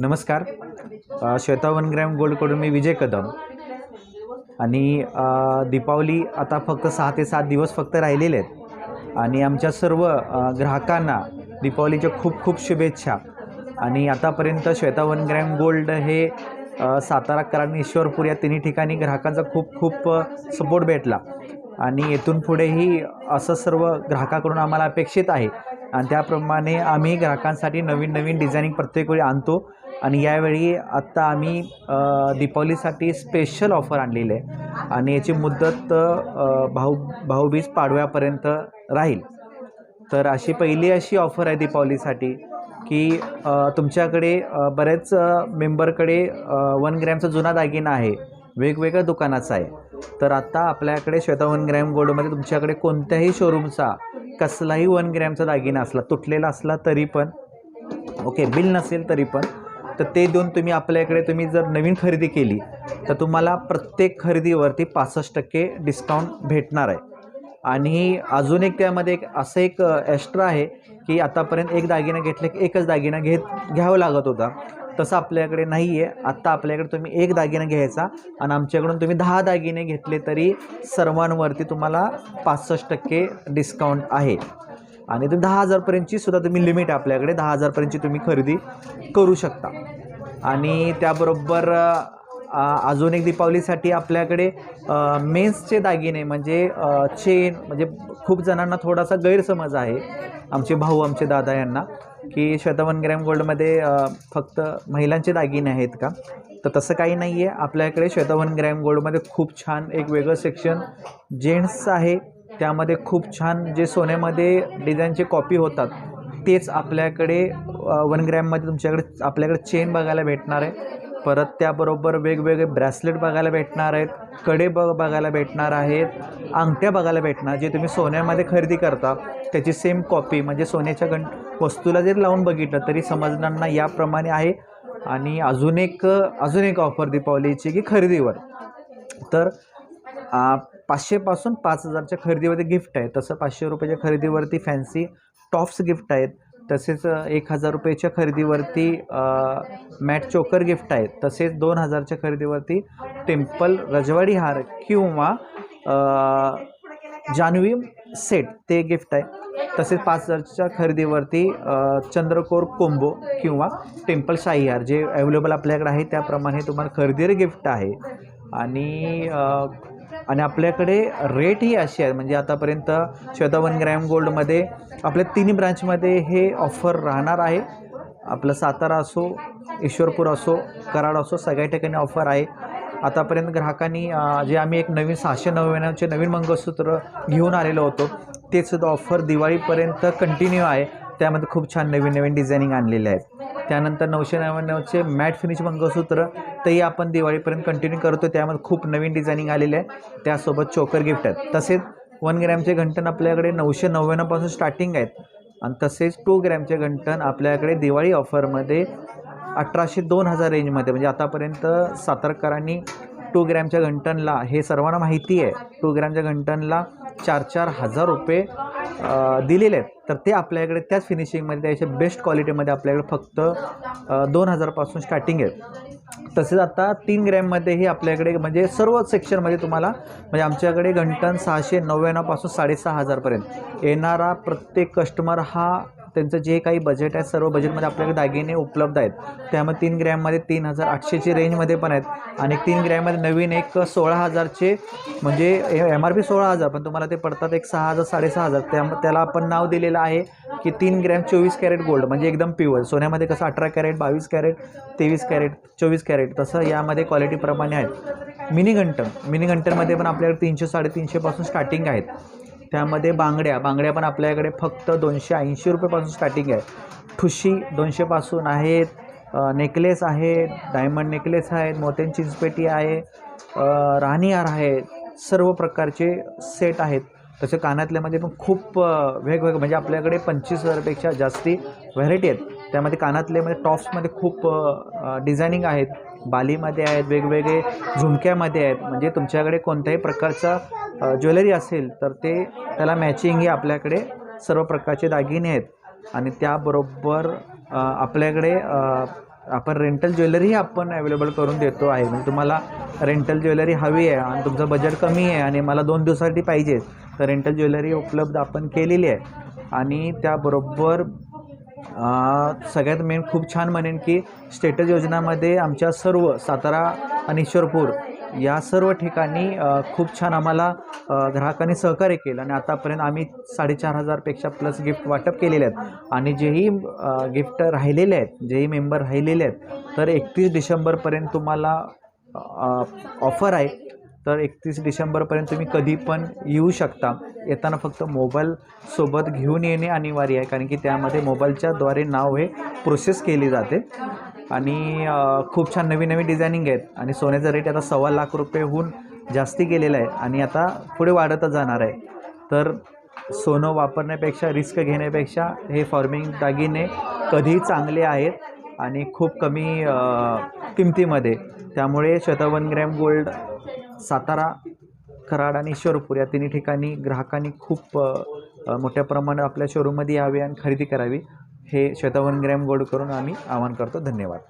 नमस्कार. Shweta one gram गोल्डकडून मी विजय कदम. आणि दीपावली आता फक्त सहा ते सात दिवस फक्त राहिलेले आहेत. आणि आमच्या सर्व ग्राहकांना दीपावलीच्या खूप खूप शुभेच्छा. आणि आतापर्यंत श्वेता वन ग्रॅम गोल्ड हे सातारा कराड ईश्वरपूर या तिन्ही ठिकाणी ग्राहकांचा खूप खूप सपोर्ट भेटला. आणि येथून पुढेही असं सर्व ग्राहकाकडून आम्हाला अपेक्षित आहे. आणि त्याप्रमाणे आम्ही ग्राहकांसाठी नवीन नवीन डिझायनिंग प्रत्येक वेळी आणतो. आणि यावेळी आत्ता आम्ही दीपावलीसाठी स्पेशल ऑफर आणलेली आहे. आणि याची मुदत भाऊ भाऊबीज पाडव्यापर्यंत राहील. तर अशी पहिली अशी ऑफर आहे दीपावलीसाठी की तुमच्याकडे बरेच मेंबरकडे वन ग्रॅमचा जुना दागिना आहे. वेगवेगळ्या दुकानाचा आहे. तर आत्ता आपल्याकडे श्वेता वन ग्रॅम गोल्डमध्ये तुमच्याकडे कोणत्याही शोरूमचा कसलाही वन ग्रॅमचा दागिना असला तुटलेला असला तरी पण ओके बिल नसेल तरी पण तर ते देऊन तुम्ही आपल्याकडे तुम्ही जर नवीन खरेदी केली तर तुम्हाला प्रत्येक खरेदीवरती पासष्ट टक्के डिस्काउंट भेटणार आहे. आणि अजून एक त्यामध्ये एक असं एक एक्स्ट्रा आहे की आतापर्यंत एक दागिना घेतले की एकच दागिना घेत घ्यावं लागत होता. तसं आपल्याकडे नाही आहे आत्ता आपल्याकडे तुम्ही एक दागिना घ्यायचा आणि आमच्याकडून तुम्ही दहा दागिने घेतले तरी सर्वांवरती तुम्हाला पासष्ट टक्के डिस्काउंट आहे. आणि तुम्ही दहा हजारपर्यंतची सुद्धा तुम्ही लिमिट आपल्याकडे. दहा हजारपर्यंतची तुम्ही खरेदी करू शकता. आणि त्याबरोबर अजून एक दीपावलीसाठी आपल्याकडे मेन्सचे दागिने म्हणजे चेन म्हणजे खूप जणांना थोडासा गैरसमज आहे. आमचे भाऊ आमचे दादा यांना की श्वेतावन ग्रॅम गोल्डमध्ये फक्त महिलांचे दागिने आहेत का? तर तसं काही नाही आहे आपल्याकडे श्वेतावन ग्रॅम गोल्डमध्ये खूप छान एक वेगळं सेक्शन जेंट्स आहे. त्यामध्ये खूप छान जे सोन्यामध्ये डिझाईनचे कॉपी होतात तेच आपल्याकडे वन ग्रॅममध्ये तुमच्याकडे आपल्याकडे चेन बघायला भेटणार आहे. परत त्याबरोबर वेगवेगळे ब्रॅसलेट बघायला भेटणार आहेत कडे ब बघायला भेटणार आहेत अंगठ्या बघायला भेटणार जे तुम्ही सोन्यामध्ये खरेदी करता त्याची सेम कॉपी म्हणजे सोन्याच्या गण वस्तूला जरी लावून बघितलं तरी समजणार ना याप्रमाणे आहे. आणि अजून एक अजून एक ऑफर दीपावलीची की खरेदीवर. तर पाचशेपासून पाच हजारच्या खरेदीवरती गिफ्ट आहे. तसं पाचशे रुपयाच्या खरेदीवरती फॅन्सी टॉप्स गिफ्ट आहेत. तसेच एक हजार रुपयाच्या खरेदीवरती मॅट चोकर गिफ्ट आहेत. तसेच दोन हजारच्या खरेदीवरती टेम्पल रजवाडी हार किंवा जान्हवी सेट ते गिफ्ट आहे. तसेच पाच हजारच्या खरेदीवरती चंद्रकोर कोंबो किंवा टेम्पल शाही हार जे अवेलेबल आपल्याकडे आहे त्याप्रमाणे तुम्हाला खरेदीवर गिफ्ट आहे. आणि आणि आपल्याकडे रेटही असे आहेत म्हणजे आतापर्यंत श्वेता वन ग्रॅम गोल्डमध्ये आपल्या तिन्ही ब्रांचमध्ये हे ऑफर राहणार आहे. आपलं सातारा असो ईश्वरपूर असो कराड असो सगळ्या ठिकाणी ऑफर आहे. आतापर्यंत ग्राहकांनी जे आम्ही एक नवीन सहाशे नव्याण्णवचे नवीन मंगळसूत्र घेऊन आलेलो होतो ते सुद्धा ऑफर दिवाळीपर्यंत कंटिन्यू आहे. त्यामध्ये खूप छान नवीन नवीन डिझायनिंग आणलेले आहेत. त्यानंतर नऊशे नव्याण्णवचे मॅट फिनिश मंगळसूत्र तेही आपण दिवाळीपर्यंत कंटिन्यू करतो त्यामध्ये खूप नवीन डिझायनिंग आलेले आहे. त्यासोबत चोकर गिफ्ट आहेत. तसेच वन ग्रॅमचे घंटन आपल्याकडे नऊशे नव्याण्णवपासून स्टार्टिंग आहेत. आणि तसेच टू ग्रॅमचे घंटन आपल्याकडे दिवाळी ऑफरमध्ये अठराशे दोन हजार रेंजमध्ये म्हणजे आतापर्यंत सातारकरांनी टू ग्रॅमच्या घंटनला हे सर्वांना माहिती आहे. टू ग्रॅमच्या घंटनला चार चार हजार रुपये दिलेले आहेत. तर ते आपल्याकडे त्याच फिनिशिंगमध्ये त्याच्या बेस्ट क्वालिटीमध्ये आपल्याकडे फक्त दोन हजारपासून स्टार्टिंग आहे तसेच आता तीन ग्रॅममध्येही आपल्याकडे म्हणजे सर्व सेक्शनमध्ये तुम्हाला म्हणजे आमच्याकडे घंटन सहाशे नव्याण्णवपासून साडेसहा हजारपर्यंत येणारा प्रत्येक कस्टमर हा त्यांचं जे काही बजेट आहे सर्व बजेटमध्ये आपल्याकडे दागिने उपलब्ध आहेत. त्यामुळे तीन ग्रॅममध्ये तीन हजार आठशेची रेंजमध्ये पण आहेत. आणि तीन ग्रॅममध्ये नवीन एक सोळा हजारचे म्हणजे एम आर पी सोळा हजार पण तुम्हाला ते पडतात एक सहा हजार साडेसहा हजार. त्या त्याला आपण नाव दिलेलं आहे की तीन ग्रॅम चोवीस कॅरेट गोल्ड म्हणजे एकदम प्युअर सोन्यामध्ये कसं अठरा कॅरेट बावीस कॅरेट तेवीस कॅरेट चोवीस कॅरेट तसं यामध्ये क्वालिटीप्रमाणे आहेत. मिनी घंटन मिनी घंटनमध्ये पण आपल्याकडे तीनशे साडेतीनशेपासून स्टार्टिंग आहेत. त्यामध्ये बांगड्या बांगड्या पण आपल्याकडे फक्त दोनशे ऐंशी रुपयेपासून स्टार्टिंग आहे. ठुशी दोनशेपासून आहेत नेकलेस आहेत डायमंड नेकलेस आहेत मोत्यांची चिंचपेटी आहे राहणीहार आहे सर्व प्रकारचे सेट आहेत. तसे कानातल्यामध्ये पण खूप वेगवेगळे म्हणजे आपल्याकडे पंचवीस हजारपेक्षा जास्ती व्हरायटी आहेत. त्यामध्ये कानातल्यामध्ये टॉप्समध्ये खूप डिझायनिंग आहेत. बालीमध्ये आहेत वेगवेगळे झुमक्यामध्ये आहेत. म्हणजे तुमच्याकडे कोणत्याही प्रकारचा ज्वेलरी असेल तर ते त्याला मॅचिंग हे आपल्याकडे सर्व प्रकारचे दागिने आहेत. आणि त्याबरोबर आपल्याकडे आपण रेंटल ज्वेलरीही आपण अवेलेबल करून देतो आहे. म्हणजे तुम्हाला रेंटल ज्वेलरी हवी आहे आणि तुमचं बजेट कमी आहे आणि मला दोन दिवसासाठी पाहिजे तर रेंटल ज्वेलरी उपलब्ध आपण केलेली आहे. आणि त्याबरोबर सगळ्यात मेन खूप छान म्हणेन की स्टेटस योजनामध्ये आमच्या सर्व सातारा आणि ईश्वरपूर या सर्व ठिकाणी खूप छान आम्हाला ग्राहकांनी सहकार्य केलं आणि आतापर्यंत आम्ही साडेचार हजारपेक्षा प्लस गिफ्ट वाटप केलेले आहेत. आणि जेही गिफ्ट राहिलेले आहेत जेही मेंबर राहिलेले आहेत तर एकतीस डिसेंबरपर्यंत तुम्हाला ऑफर आहे. तर एकतीस डिसेंबरपर्यंत तुम्ही कधी पण येऊ शकता. येताना फक्त मोबाईलसोबत घेऊन येणे अनिवार्य आहे कारण की त्यामध्ये मोबाईलच्याद्वारे नाव हे प्रोसेस केली जाते. आणि खूप छान नवीन नवीन डिझायनिंग आहेत. आणि सोन्याचा रेट आता सव्वा लाख रुपयेहून जास्ती गेलेलं आहे आणि आता पुढे वाढतच जाणार आहे. तर सोनं वापरण्यापेक्षा रिस्क घेण्यापेक्षा हे फॉर्मिंग दागिने कधीही चांगले आहेत आणि खूप कमी किमतीमध्ये. त्यामुळे शतवन ग्रॅम गोल्ड सातारा कराड आणि ईश्वरपूर या तिन्ही ठिकाणी ग्राहकांनी खूप मोठ्या प्रमाणात आपल्या शोरूममध्ये यावे आणि खरेदी करावी. हे शतवन ग्रॅम गोल्ड करून आम्ही आवाहन करतो. धन्यवाद.